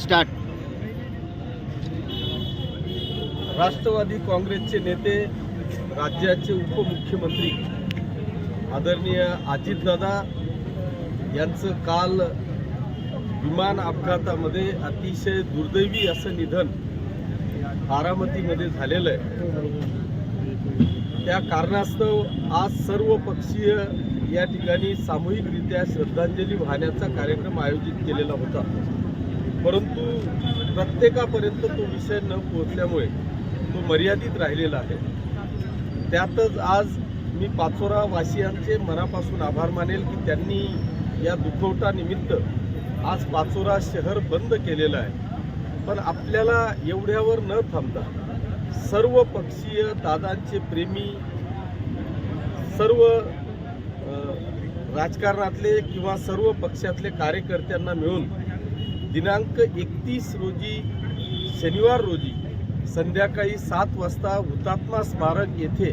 Start. Rashtrawadi काँग्रेसचे नेते राज्याचे उपमुख्यमंत्री आदरणीय अजितदादा यांचं काल विमान अपघातामध्ये अतिशय दुर्दैवी असं निधन बारामतीमध्ये झालेलं आहे. त्या कारणास्तव आज सर्व पक्षीय या ठिकाणी सामूहिकरित्या श्रद्धांजली वाहण्याचा कार्यक्रम आयोजित केलेला होता. परंतु प्रत्येकापर्यंत तो विषय न पोहोचल्यामुळे तो मर्यादित राहिलेला आहे. त्यातच आज मी पाचोरा वासियांचे मनापासून आभार मानेल की त्यांनी या दुखवटानिमित्त आज पाचोरा शहर बंद केलेलं आहे. पण आपल्याला एवढ्यावर न थांबता सर्व पक्षीय दादांचे प्रेमी सर्व राजकारणातले किंवा सर्व पक्षातले कार्यकर्त्यांना मिळून दिनांक एकतीस रोजी शनिवार रोजी संध्याकाळी सात वाजता हुतात्मा स्मारक येथे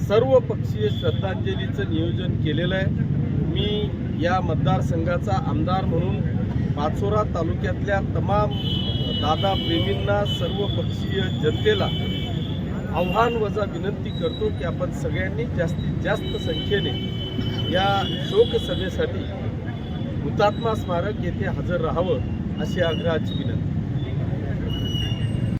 सर्व पक्षीय श्रद्धांजलीचं नियोजन केलेलं आहे. मी या मतदारसंघाचा आमदार म्हणून पाचोरा तालुक्यातल्या तमाम दादा प्रेमींना सर्व पक्षीय जनतेला आव्हान वजा विनंती करतो की आपण सगळ्यांनी जास्तीत जास्त संख्येने या शोकसभेसाठी हुतात्मा स्मारक येथे हजर राहावं. अशी आग्रहाची विनंती